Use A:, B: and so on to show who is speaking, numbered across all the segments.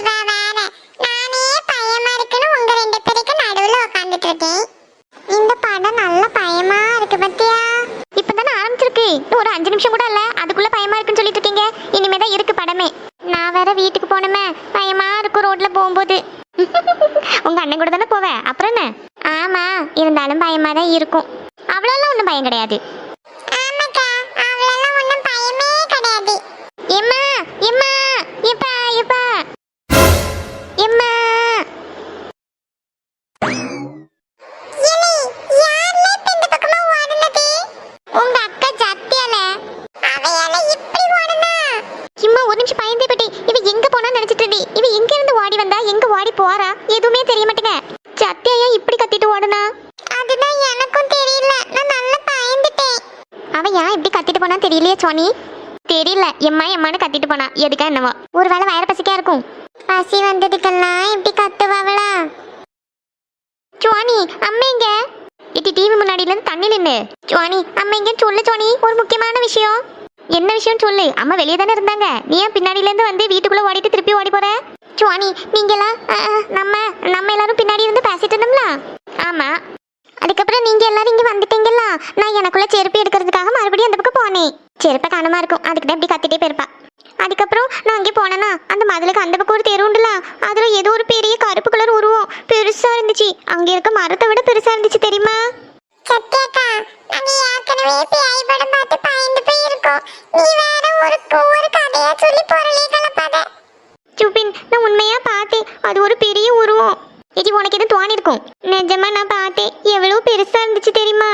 A: Viva
B: அவன் ஏன் இப்படி கத்திட்டு போனா தெரியலையே சோனி? தெரியல. எம்மா எம்மான்னு கத்திட்டு போனா. எதுக்கா என்னவோ. ஒருவேளை வயிறு பசிக்கா இருக்கும்.
A: பசி வந்ததுக்கெல்லாம் இப்படி கத்துவாங்களா
B: சோனி அம்மா இட்டி டிவி முன்னாடில இருந்து தண்ணி நின்னு. சோனி அம்மா சொல்லு சோனி. ஒரு முக்கியமான விஷயம். என்ன விஷயம் சொல்லு. அம்மா வெளியே தானே இருந்தாங்க. நீ ஏன் பின்னாடில இருந்து வந்து வீட்டுக்குள்ள ஓடிட்டு திருப்பி ஓடி போற? சுவாணி நீங்களா நம்ம நம்ம எல்லாரும் பின்னாடி இருந்து பேசிட்டு இருந்தோம்ல? ஆமா. அதுக்கப்புறம் நீங்க எல்லாரும் இங்க வந்துட்டீங்கல்ல? நான் எனக்குள்ள செருப்பு எடுக்கிறதுக்காக மறுபடியும் அந்த பக்கம் போனேன் செருப்பை காணமா இருக்கும். அதுக்கு தான் இப்படி கத்திட்டே போயிருப்பா. அதுக்கப்புறம் நான் அங்கே போனேன்னா அந்த மதிலுக்கு அந்த பக்கம் ஒரு தெரு உண்டுல. அதுல ஏதோ ஒரு பெரிய கருப்பு கலர் உருவம். பெருசா இருந்துச்சு. அங்க இருக்க மரத்தை விட பெருசா இருந்துச்சு தெரியுமா?
A: சத்யாக்கா நாங்க ஏற்கனவே பேய் படம் பார்த்து பயந்து போயிருக்கோம். நீ வேற ஒரு ஒரு கதையா சொல்லி பொருளே கலப்பாத.
B: சுபின் நான் உண்மையா பார்த்தேன். அது ஒரு பெரிய உருவம். இது உனக்கு எதுவும் தோணி இருக்கும் நிஜமா நான் பார்த்தேன். எவ்வளவு பெருசா இருந்துச்சு தெரியுமா?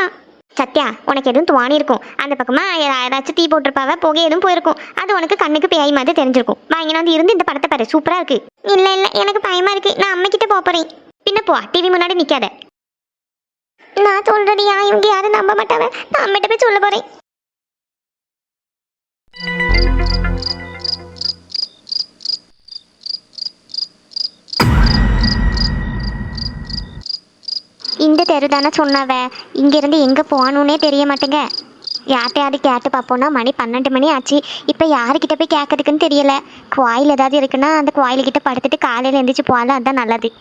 B: சத்யா உனக்கு எதுவும் தோணி இருக்கும். அந்த பக்கமா ஏதாச்சும் யாராச்சும் தீ போட்டிருப்பாவ புகை எதுவும் போயிருக்கும். அது உனக்கு கண்ணுக்கு பேய் மாதிரி தெரிஞ்சிருக்கும். வாங்கினா வந்து இருந்து இந்த படத்தை பாரு. சூப்பராக இருக்கு. இல்லை இல்லை எனக்கு பயமா இருக்கு. நான் அம்மைக்கிட்ட கிட்ட போறேன். பின்ன போ டிவி முன்னாடி நிற்காத நான் சொல்றடியா இவங்க யாரும் நம்ப மாட்டாவ. நான் அம்மிட்ட போய் சொல்ல போறேன். தெரு தானே சொன்னாவ? இங்கிருந்து எங்கே போகணுன்னே தெரிய மாட்டேங்க யார்ட்டையாவது கேட்டு பார்ப்போம்னா மணி பன்னெண்டு மணி ஆச்சு. இப்போ யாருக்கிட்ட போய் கேட்கறதுக்குன்னு தெரியல. கோயில் ஏதாவது இருக்குன்னா அந்த கோயிலுக்கிட்ட படுத்துட்டு காலையில் எந்திரிச்சு போகலாம். அதுதான் நல்லது.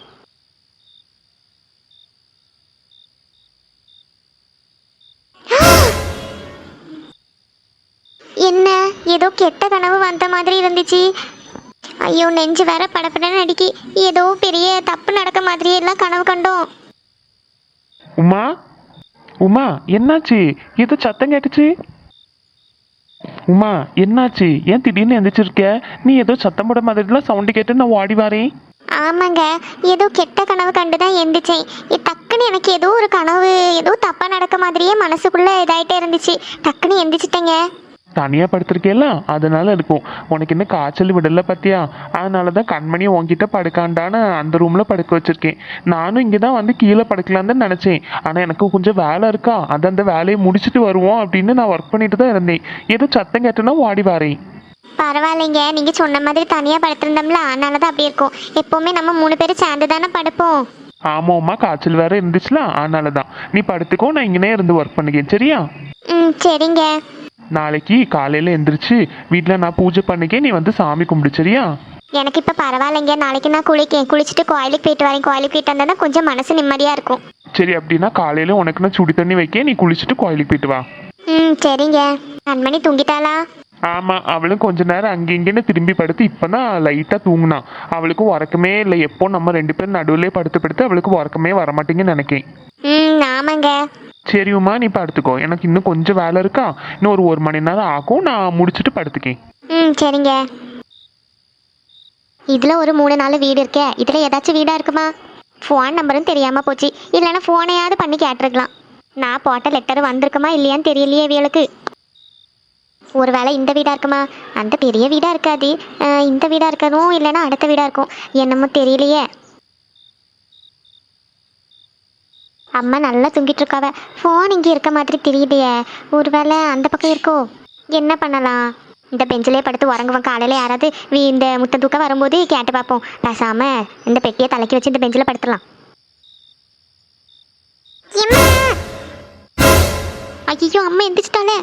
B: என்ன? ஏதோ கெட்ட கனவு வந்த மாதிரி இருந்துச்சு. ஐயோ நெஞ்சு வேற படப்படன்னு அடிக்கி. ஏதோ பெரிய தப்பு நடக்க மாதிரியெல்லாம் கனவு கண்டோம்.
C: உமா? உமா என்னாச்சு? ஏதோ சத்தம் கேட்டுச்சு. உமா என்னாச்சு? ஏன் திடீர்னு எந்திரிச்சிருக்க? நீ ஏதோ சத்தம் போட மாதிரிலாம் சவுண்டு கேட்டு நான் ஓடி வரேன்.
B: ஆமாங்க. ஏதோ கெட்ட கனவு கண்டு தான் எந்திரிச்சேன். டக்குன்னு எனக்கு ஏதோ ஒரு கனவு ஏதோ தப்பா நடக்க மாதிரியே மனசுக்குள்ள இதாயிட்டே இருந்துச்சு. டக்குன்னு எந்திரிச்சிட்டேங்க.
C: தனியாக படுத்திருக்கேல்ல? அதனால இருக்கும். உனக்கு என்ன காய்ச்சல் விடல பார்த்தியா அதனால தான் கண்மணி உன்கிட்ட படுக்காண்டான்னு அந்த ரூமில் படுக்க வச்சிருக்கேன். நானும் இங்கே தான் வந்து கீழே படுக்கலான்னு தான் நினச்சேன். ஆனால் எனக்கு கொஞ்சம் வேலை இருக்கா? அது அந்த வேலையை முடிச்சுட்டு வருவோம் அப்படின்னு நான் ஒர்க் பண்ணிட்டு தான் இருந்தேன். ஏதோ சத்தம் கேட்டேன்னா ஓடி வரேன்.
B: பரவாயில்லைங்க. நீங்க சொன்ன மாதிரி தனியா படுத்திருந்தோம்ல. அதனால தான் அப்படி இருக்கும். எப்பவுமே நம்ம மூணு பேரும் சேர்ந்து தானே படுப்போம்.
C: ஆமாம்மா காய்ச்சல் வேற இருந்துச்சுல. அதனால தான் நீ படுத்துக்கோ. நான் இங்கனே இருந்து ஒர்க் பண்ணிக்கேன் சரியா?
B: ம் சரிங்க.
C: நாளைக்கு காலையில் எந்திரிச்சு வீட்டில் நான் பூஜை பண்ணிக்கே நீ வந்து சாமி கும்பிடு சரியா?
B: எனக்கு இப்போ பரவாயில்லைங்க. நாளைக்கு நான் குளிக்கேன் குளிச்சுட்டு கோயிலுக்கு போயிட்டு வரேன். கோயிலுக்கு போயிட்டு வந்தா தான் கொஞ்சம் மனசு நிம்மதியா இருக்கும்.
C: சரி அப்படின்னா காலையில் உனக்கு நான் சுடு தண்ணி வைக்க நீ குளிச்சுட்டு கோயிலுக்கு போயிட்டு வா.
B: ம் சரிங்க. கண்மணி தூங்கிட்டாளா?
C: ஆமாம் அவளும் கொஞ்ச நேரம் அங்கே இங்கேன்னு திரும்பி படுத்து இப்போ தான் லைட்டாக தூங்குனா. அவளுக்கும் உறக்கமே இல்லை. எப்போ நம்ம ரெண்டு பேரும் நடுவுலே படுத்து படுத்து அவளுக்கு உறக்கமே வரமாட்டேங்குன்னு நினைக்கேன்
B: ம் ஆமாங்க.
C: சரி உமா நீ படுத்துக்கோ. எனக்கு இன்னும் கொஞ்சம் வேலை இருக்கா? இன்னும் ஒரு ஒரு மணி நேரம் ஆகும். நான் முடிச்சுட்டு படுத்துக்கேன்
B: ம் சரிங்க. இதில் ஒரு மூணு நாலு வீடு இருக்கே. இதில் ஏதாச்சும் வீடாக இருக்குமா? ஃபோன் நம்பரும் தெரியாமல் போச்சு. இல்லைன்னா ஃபோனையாவது பண்ணி கேட்டிருக்கலாம். நான் போட்ட லெட்டர் வந்திருக்குமா இல்லையான்னு தெரியலையே இவளுக்கு. ஒருவேளை இந்த வீடாக இருக்குமா? அந்த பெரிய வீடாக இருக்காது. இந்த வீடாக இருக்கணும் இல்லைன்னா அடுத்த வீடாக இருக்கும். என்னமோ தெரியலையே. அம்மா நல்லா தூங்கிட்டு இருக்காவ. ஃபோன் இங்கே இருக்க மாதிரி தெரியலையே ஒருவேளை அந்த பக்கம் இருக்கோ? என்ன பண்ணலாம்? இந்த பெஞ்சிலே படுத்து உறங்குவோம் காலையில் யாராவது வீ- இந்த முத்த தூக்கம் வரும்போது கேட்டு பார்ப்போம். பேசாம இந்த பெட்டியை தலைக்கி வச்சு இந்த பெஞ்சில் படுத்தலாம் ஐயோ அம்மா எந்திரிச்சிட்டாலே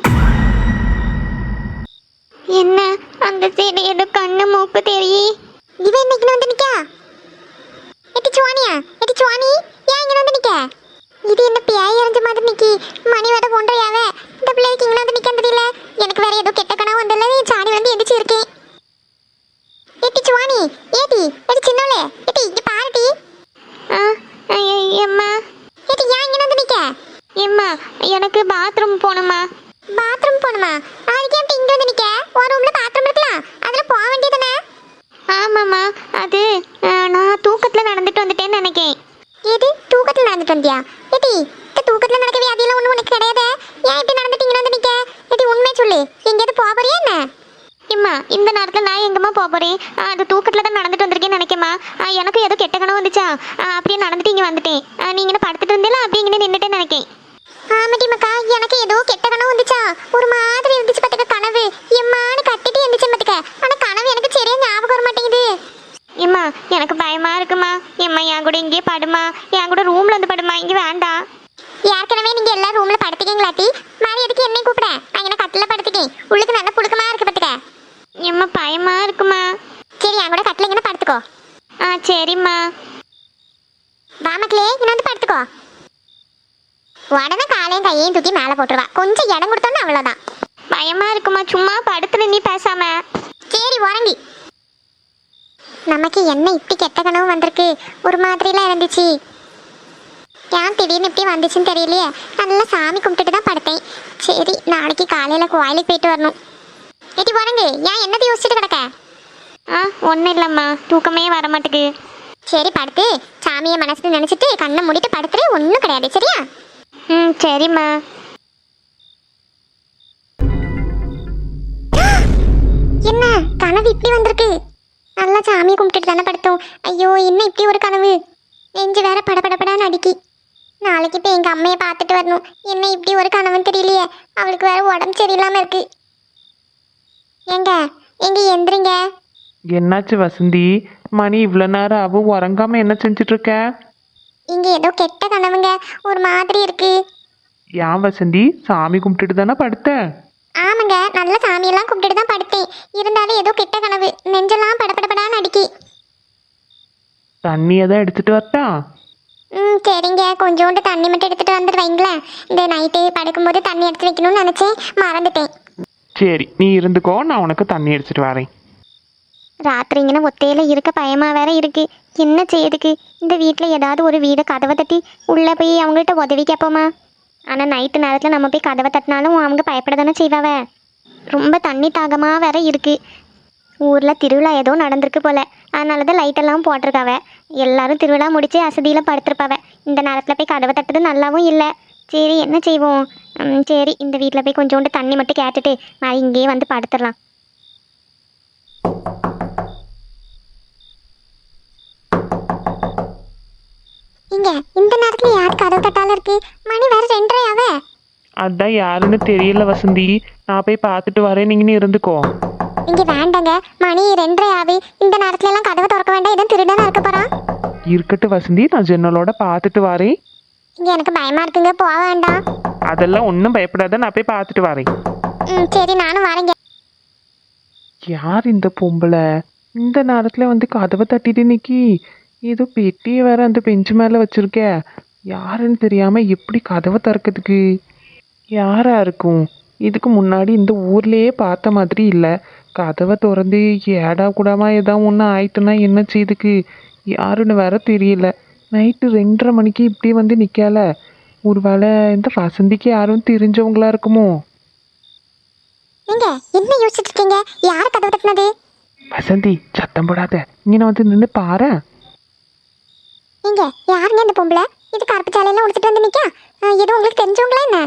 B: என்ன? அந்த சைடு ஏதோ கண்ணு மூக்கு தெரியி.
A: இவ இன்னைக்கு வந்து நிக்கா? எட்டி சுவானியா? எட்டி சுவானி ஏன் இங்க வந்து நிக்க? இது என்ன பேய் எறிஞ்ச மாதிரி நிக்கி? மணி வர போன்றையாவ இந்த பிள்ளைக்கு இங்க வந்து நிக்க தெரியல. எனக்கு வேற ஏதோ கெட்ட கனவு வந்தல சாணி வந்து எந்திரிச்சு இருக்கேன். எட்டி சுவானி ஏடி எடி சின்னோளே எட்டி இங்க பாருடி
B: எம்மா.
A: ஏடி ஏன் இங்க வந்து நிக்க?
B: எம்மா எனக்கு பாத்ரூம் போகணுமா
A: பாத்ரூம் போணுமா அதுக்கு ஏன் இங்க வந்து நிக்க ஒரு ரூம்ல பாத்ரூம் இருக்கலாம் அதுல போக வேண்டியதானே
B: ஆமாம்மா அது அஹ், நான் தூக்கத்தில் நடந்துட்டு வந்துட்டேன்னு நினைக்கேன்
A: எது தூக்கத்துல நடந்துட்டு வந்தியா ஏடி இந்த தூக்கத்துல நடக்க வியாதியெல்லாம் ஒண்ணு உனக்கு கிடையாது ஏன் இப்படி நடந்துட்டு இங்க வந்து நிக்க ஏடி உண்மை சொல்லு எங்கேயாவது போக போறியா என்ன
B: எம்மா இந்த நேரத்தில் நான் எங்கம்மா போக போகிறேன் அது தூக்கத்தில் தான் நடந்துட்டு வந்திருக்கேன்னு நினைக்கேம்மா. எனக்கு ஏதோ கெட்ட கனவு வந்துச்சா? அப்படியே நடந்துட்டு இங்கே வந்துட்டேன். அஹ், நீங்க என்ன படுத்துட்டு இருந்தேல அப்படியே இங்கே நின்றுட்டேன்னு நினைக்கேன்.
A: ஆமாடி மக்கா எனக்கு ஏதோ கெட்ட கனவு வந்துச்சா? ஒரு மாதிரி இருந்துச்சு பாத்துக்க கனவு. எம்மான்னு கத்திட்டு இருந்துச்சு பாத்துக்க. ஆனா கனவு எனக்கு சரியா ஞாபகம் வர மாட்டேங்குது.
B: எம்மா எனக்கு பயமா இருக்குமா? எம்மா என் கூட இங்கேயே படுமா? என் கூட ரூம்ல வந்து படுமா? இங்கே வேண்டாம்.
A: ஏற்கனவே நீங்க எல்லா ரூம்ல படுத்துக்கீங்களாட்டி மாதிரி எதுக்கு என்னை கூப்பிட அங்கே கட்டில படுத்துக்கேன் உள்ளுக்கு நல்ல புழுக்கமா இருக்கு பாத்துக்க
B: எம்மா பயமா இருக்குமா
A: சரி என் கூட கட்டில இங்கே படுத்துக்கோ
B: ஆ சரிம்மா
A: வா மக்களே இங்க வந்து படுத்துக்கோ உடனே காலையும் கையையும் தூக்கி மேலே போட்டுருவா கொஞ்சம் இடம் கொடுத்தோன்னு அவ்வளோதான்
B: பயமா இருக்குமா சும்மா படுத்துல நீ பேசாம
A: சரி உறங்கி நமக்கு என்ன இப்படி கெட்ட கனவு வந்திருக்கு? ஒரு மாதிரிலாம் இருந்துச்சு. ஏன் திடீர்னு இப்படி வந்துச்சுன்னு தெரியலையே? நல்லா சாமி கும்பிட்டுட்டு தான் படுத்தேன். சரி நாளைக்கு காலையில் கோயிலுக்கு போயிட்டு வரணும். எட்டி உறங்கு ஏன் என்னத்தை யோசிச்சுட்டு கிடக்க?
B: ஆ ஒன்றும் இல்லைம்மா. தூக்கமே வர மாட்டேங்குது
A: சரி படுத்து. சாமியை மனசில் நினைச்சிட்டு கண்ணை மூடிட்டு படுத்துரு. ஒன்றும் கிடையாது சரியா?
B: ம் சரிம்மா.
A: என்ன? கனவு இப்படி வந்திருக்கு. நல்லா சாமியை கும்பிட்டுட்டு தானே படுத்தோம். ஐயோ என்ன இப்படி ஒரு கனவு? நெஞ்சு வேற படபடபடான்னு அடிக்கி. நாளைக்கு இப்போ எங்கள் அம்மையை பார்த்துட்டு வரணும். என்ன இப்படி ஒரு கனவுன்னு தெரியலையே. அவளுக்கு வேற உடம்பு சரியில்லாம இருக்கு. ஏங்க எங்க எந்திரிங்க?
C: என்னாச்சு வசந்தி? மணி இவ்வளோ நேரம் அவ உறங்காம என்ன செஞ்சுட்டு இருக்க?
A: இங்க ஏதோ கெட்ட கனவுங்க. ஒரு மாதிரி இருக்கு.
C: ஏன் வசந்தி? சாமி கும்பிட்டுட்டு தானே படுத்த?
A: ஆமாங்க நல்ல சாமியெல்லாம் கும்பிட்டுட்டு தான் இருந்தாலும் ஏதோ கெட்ட கனவு. நெஞ்செல்லாம் படபடபடான்னு அடிக்கி.
C: தண்ணியை தான் எடுத்துட்டு வரட்டா?
A: ம் சரிங்க. கொஞ்சோண்டு தண்ணி மட்டும் எடுத்துட்டு வந்துட்டு வைங்களேன் இந்த நைட்டு படுக்கும்போது தண்ணி எடுத்து வைக்கணும்னு நினச்சேன். மறந்துட்டேன்.
C: சரி நீ இருந்துக்கோ. நான் உனக்கு தண்ணி எடுத்துட்டு வரேன்.
B: ராத்திரி இங்கே ஒத்தையில இருக்க பயமா வேற இருக்கு. என்ன செய்யுதுக்கு இந்த வீட்டில் ஏதாவது ஒரு வீடை கதவை தட்டி உள்ளே போய் அவங்கள்ட்ட உதவி கேட்போமா ஆனால் நைட்டு நேரத்தில் நம்ம போய் கதவை தட்டினாலும் அவங்க பயப்பட தானே செய்வாவ? ரொம்ப தண்ணி தாகமாக வேற இருக்கு. ஊரில் திருவிழா ஏதோ நடந்திருக்கு போல. அதனால தான் லைட்டெல்லாம் போட்டிருக்காவ. எல்லாரும் திருவிழா முடித்து அசதியில் படுத்திருப்பாவ. இந்த நேரத்தில் போய் கதவை தட்டுறது நல்லாவும் இல்லை. சரி என்ன செய்வோம்? ம், சரி இந்த வீட்டில் போய் கொஞ்சோண்டு தண்ணி மட்டும் கேட்டுட்டு நான் இங்கேயே வந்து படுத்துடலாம்.
A: இங்க இந்த நேரத்துல யார் கதவு தட்டால இருக்கு? மணி வேற ரெண்டரை ஆவே
C: அதான் யாருன்னு தெரியல வசந்தி. நான் போய் பார்த்துட்டு வரேன். நீங்க இருந்துக்கோ.
A: இங்க வேண்டாங்க. மணி ரெண்டரை ஆவி இந்த நேரத்துல எல்லாம் கதவை திறக்க வேண்டாம். எதுவும் திருடனா இருக்க போறான்
C: இருக்கட்டும் வசந்தி. நான் ஜன்னலோட பார்த்துட்டு வரேன்.
A: இங்க எனக்கு பயமா இருக்குங்க. போக வேண்டாம்.
C: அதெல்லாம் ஒன்றும் பயப்படாத. நான் போய் பார்த்துட்டு வரேன்.
A: ம் சரி. நானும் வரேங்க.
C: யார் இந்த பொம்பளை? இந்த நேரத்தில் வந்து கதவை தட்டிட்டு நிக்கி. ஏதோ பெட்டியை வேற அந்த பெஞ்சு மேலே வச்சிருக்க. யாருன்னு தெரியாம எப்படி கதவை திறக்கிறதுக்கு? யாரா இருக்கும்? இதுக்கு முன்னாடி இந்த ஊர்லயே பார்த்த மாதிரி இல்லை. கதவை திறந்து ஏடா கூடாமா ஏதாவது ஒன்று ஆயிட்டுனா என்ன செய்துக்கு? யாருன்னு வேற தெரியல. நைட்டு ரெண்டரை மணிக்கு இப்படி வந்து நிற்கல ஒருவேளை இந்த வசந்திக்கு யாரும் தெரிஞ்சவங்களா இருக்குமோ?
A: நீங்க என்ன யோசிச்சுட்டு இருக்கீங்க யார் கதவு தட்டினது?
C: வசந்தி சத்தம் போடாத. இங்கே வந்து நின்று பாரு.
A: நீங்க யாருங்க இந்த பொம்பளை? இது கருப்பு சாலையெல்லாம் உடுத்துட்டு வந்து அஹ், எதுவும் உங்களுக்கு தெரிஞ்சவங்களா என்ன?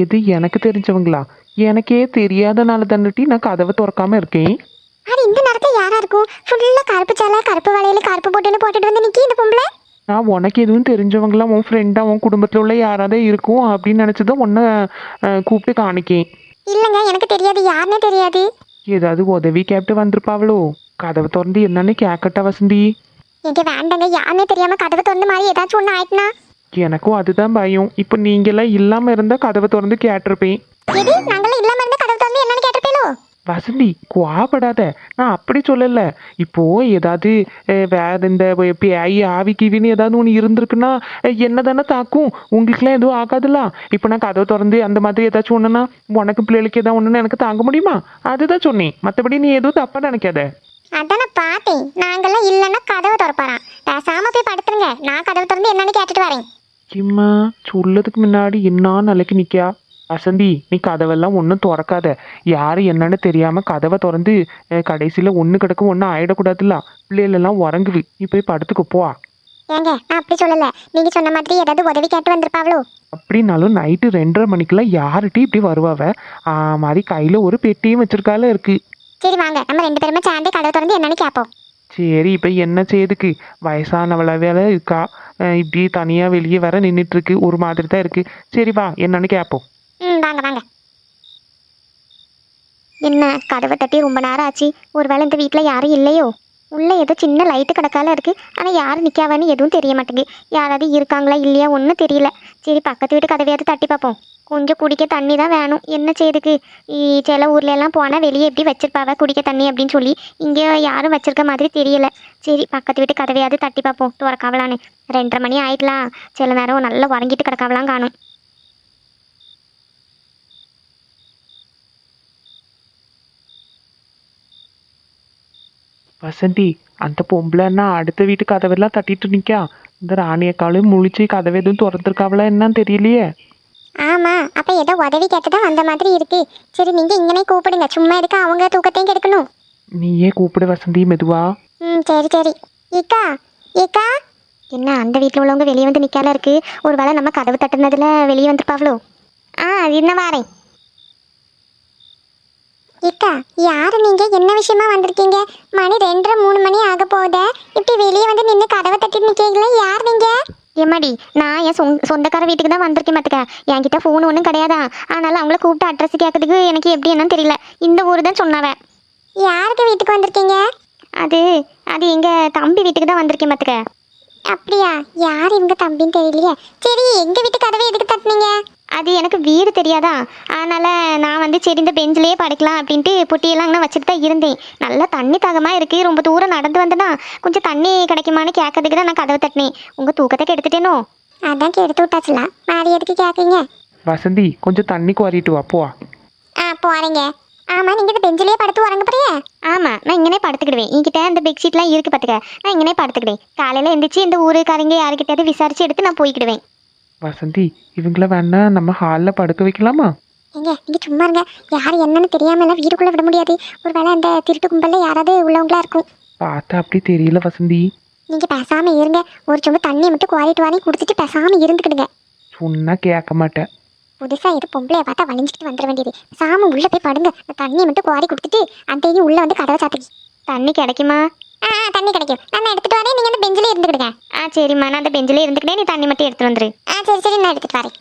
C: எது எனக்கு தெரிஞ்சவங்களா? எனக்கே தெரியாதனால தானட்டி நான் கதவை திறக்காம இருக்கேன்.
A: அது இந்த நேரத்துல யாரா இருக்கும்? ஃபுல்லா கருப்பு சாலை கருப்பு வளையல் கருப்பு போட்டுன்னு போட்டுட்டு வந்து நிக்கி இந்த பொம்பளை?
C: நான் உனக்கு எதுவும் தெரிஞ்சவங்களா? உன் ஃப்ரெண்டா உன் குடும்பத்தில் உள்ள யாராவது இருக்கும் அப்படின்னு நினச்சி தான் உன்னை கூப்பிட்டு காணிக்கேன்.
A: இல்லைங்க எனக்கு தெரியாது. யாருன்னே தெரியாது.
C: ஏதாவது உதவி கேட்டு வந்திருப்பாவளோ? கதவை திறந்து என்னன்னு கேட்கட்டா வசந்தி.
A: எங்க வேண்டாங்க. யாருன்னே தெரியாம கதவை திறந்த மாதிரி ஏதாச்சும் ஒண்ணு ஆயிட்டுனா?
C: எனக்கும் அதுதான் பயம். இப்போ நீங்களாம் கேட்டிருப்பேன்.
A: இல்லாம இருந்த கதவு திறந்து என்னன்னு கேட்டிருப்பேலோ
C: வசந்தி கோவப்படாத. நான் அப்படி சொல்லல. இப்போ ஏதாவது வேற இந்த பேய் ஆவி கிவின்னு ஏதாவது ஒன்று இருந்திருக்குன்னா என்ன தானே தாக்கும்? உங்களுக்குலாம் எதுவும் ஆகாதுல்ல இப்போ நான் கதவை திறந்து அந்த மாதிரி ஏதாச்சும் ஒன்றுனா உனக்கு பிள்ளைகளுக்கு ஏதாவது ஒன்றுன்னு எனக்கு தாங்க முடியுமா? அதுதான் சொன்னேன். மற்றபடி நீ எதுவும் தப்பாக நினைக்காத.
A: அதான் நான் பார்த்தேன். நாங்கெல்லாம் இல்லைன்னா கதவை திறப்பாராம். பேசாம போய் படுத்துருங்க. நான் கதவை திறந்து என்னன்னு கேட்டுட்டு வரேன்.
C: இம்மா சொல்லதுக்கு முன்னாடி என்ன நிலைக்கு நிற்கா வசந்தி நீ கதவெல்லாம் ஒன்றும் திறக்காத. யாரு என்னன்னு தெரியாம கதவை திறந்து கடைசியில் ஒன்று கிடக்கும் ஒன்றும் ஆயிடக்கூடாதுல்ல. பிள்ளைகளெல்லாம் உறங்குவி. நீ போய் படுத்துக்கோ போ.
A: ஏங்க நான் அப்படி சொல்லல. நீங்க சொன்ன மாதிரி ஏதாவது உதவி கேட்டு வந்திருப்பாவளோ?
C: அப்படின்னாலும் நைட்டு ரெண்டரை மணிக்கெல்லாம் யார்கிட்டயும் இப்படி வருவாவ? மாதிரி கையில் ஒரு பெட்டியும் வச்சிருக்கால இருக்கு.
A: சரி வாங்க. நம்ம ரெண்டு பேருமே சேர்ந்து கதவை திறந்து என்னன்னு கேட்போம்
C: சரி இப்போ என்ன செய்யுதுக்கு வயசானவள வேலை இருக்கா? இப்படி தனியாக வெளியே வர நின்றுட்டுருக்கு ஒரு மாதிரி தான் இருக்கு. சரி வா. என்னன்னு கேட்போம்
A: ம் வாங்க வாங்க.
B: என்ன கதவை தட்டி ரொம்ப நேரம் ஆச்சு. ஒருவேளை இந்த வீட்டில் யாரும் இல்லையோ? உள்ளே ஏதோ சின்ன லைட்டு கிடக்கால இருக்கு. ஆனால் யார் நிற்காவான்னு எதுவும் தெரிய மாட்டேங்கு யாராவது இருக்காங்களா இல்லையா ஒன்றும் தெரியல. சரி பக்கத்து வீட்டு கதவையாவது தட்டி பார்ப்போம். கொஞ்சம் குடிக்க தண்ணி தான் வேணும். என்ன செய்யுதுக்கு சில ஊர்ல எல்லாம் போனால் வெளியே எப்படி வச்சிருப்பாவ குடிக்க தண்ணி அப்படின்னு சொல்லி இங்கே யாரும் வச்சிருக்க மாதிரி தெரியல. சரி பக்கத்து வீட்டு கதவையாவது தட்டி பார்ப்போம். துறக்காவலான்னு. ரெண்டரை மணி ஆயிடலாம் சில நேரம் நல்லா உறங்கிட்டு கிடக்காவலாம் காணும்.
C: வசந்தி அந்த பொம்பளைன்னா அடுத்த வீட்டு கதவெல்லாம் தட்டிட்டு நிற்கா இந்த ராணியக்காலும் முழிச்சு கதவை எதுவும் திறந்துருக்காவளா என்னன்னு தெரியலையே.
A: ஆமா அப்ப ஏதோ உதவி கேட்டுதான் வந்த மாதிரி இருக்கு. சரி நீங்க இங்கனே கூப்பிடுங்க. சும்மா எதுக்கு அவங்க தூக்கத்தையும் கெடுக்கணும்.
C: நீயே கூப்பிடு வசந்தி மெதுவா.
A: ம் சரி சரி. ஏக்கா ஏக்கா.
B: என்ன அந்த வீட்டில் உள்ளவங்க வெளியே வந்து நிற்கால இருக்கு? ஒருவேளை நம்ம கதவு தட்டுனதுல வெளியே வந்திருப்பாவளோ? ஆ என்ன வாரேன்.
A: ஏக்கா யாரு நீங்க? என்ன விஷயமா வந்திருக்கீங்க? மணி ரெண்டரை மூணு மணி ஆக போகுதே. இப்படி வெளியே வந்து நின்று கதவை தட்டிட்டு நிக்கீங்களே யார் நீங்க?
B: ஏமாடி நான் என் சொந்த சொந்தக்கார வீட்டுக்கு தான் வந்திருக்கேன் பார்த்துக்க என்கிட்ட ஃபோன் ஒன்றும் கிடையாதா? அதனால அவங்கள கூப்பிட்டு அட்ரஸ் கேட்கறதுக்கு எனக்கு எப்படி என்னன்னு தெரியல. இந்த ஊர் தான் சொன்னாவ.
A: யாருக்கு வீட்டுக்கு வந்திருக்கீங்க?
B: அது அது எங்கள் தம்பி வீட்டுக்கு தான் வந்திருக்கேன் பார்த்துக்க
A: அப்படியா? யார் இவங்க தம்பின்னு தெரியலையே. சரி எங்க வீட்டு கதவை எதுக்கு தட்டுனீங்க?
B: அது எனக்கு வீடு தெரியாதா? அதனால நான் வந்து சரி இந்த பெஞ்சிலேயே படுக்கலாம் அப்படின்ட்டு பொட்டியெல்லாம் அங்கே வச்சுட்டு தான் இருந்தேன். நல்லா தண்ணி தாகமாக இருக்குது ரொம்ப தூரம் நடந்து வந்தேன்னா கொஞ்சம் தண்ணி கிடைக்குமான்னு கேட்கறதுக்கு தான் நான் கதவை தட்டினேன். உங்கள் தூக்கத்தை கெடுத்துட்டேனோ?
A: அதான் கெடுத்து விட்டாச்சுல. மாறி எதுக்கு கேட்குறீங்க?
C: வசந்தி கொஞ்சம் தண்ணி குவாரிட்டு வா போ.
A: ஆ போறீங்க. ஆமா நீங்க இந்த பெஞ்சிலேயே படுத்து உறங்க போறியா
B: ஆமாம் நான் இங்கனே படுத்துக்கிடுவேன். என்கிட்ட இந்த பெட்ஷீட்லாம் இருக்குது பார்த்துக்க நான் இங்கனே படுத்துக்கிடுவேன். காலையில் எந்திரிச்சு இந்த ஊருக்காரங்க யாருக்கிட்டையாவது விசாரிச்சு எடுத்து நான் போய்க்கிடுவேன்.
C: வசந்தி இவங்கள வேணா நம்ம ஹாலில் படுக்க வைக்கலாமா?
A: ஏங்க நீங்க சும்மா இருங்க. யார் என்னன்னு தெரியாம எல்லாம் வீட்டுக்குள்ள விட முடியாது. ஒருவேளை அந்த திருட்டு கும்பல்ல யாராவது உள்ளவங்களா இருக்கும்.
C: பார்த்தா அப்படி தெரியல வசந்தி.
A: நீங்க பேசாம இருங்க. ஒரு சும்மா தண்ணியை மட்டும் குவாரிட்டு வாங்கி குடிச்சிட்டு பேசாம இருந்துக்கிடுங்க.
C: சொன்னா கேட்க மாட்டேன்.
A: புதுசா இது பொம்பளைய பார்த்தா வலிஞ்சிட்டு வந்துட வேண்டியது. சாமி உள்ள போய் படுங்க. அந்த தண்ணியை மட்டும் குவாரி கொடுத்துட்டு அதையும் உள்ள வந்து கதவை சாத்திக்கி.
B: தண்ணி கிடைக்குமா?
A: ஆ, தண்ணி கிடைக்கும் நான் எடுத்துட்டு வரேன் நீங்க அந்த பெஞ்சிலே இருந்துக்கிடுங்க
B: ஆ சரிம்மா நான் அந்த பெஞ்சிலே இருந்துக்கிட்டே நீ தண்ணி மட்டும் எடுத்துட்டு வந்துரு
A: ஆ சரி சரி நான் எடுத்துட்டு வரேன்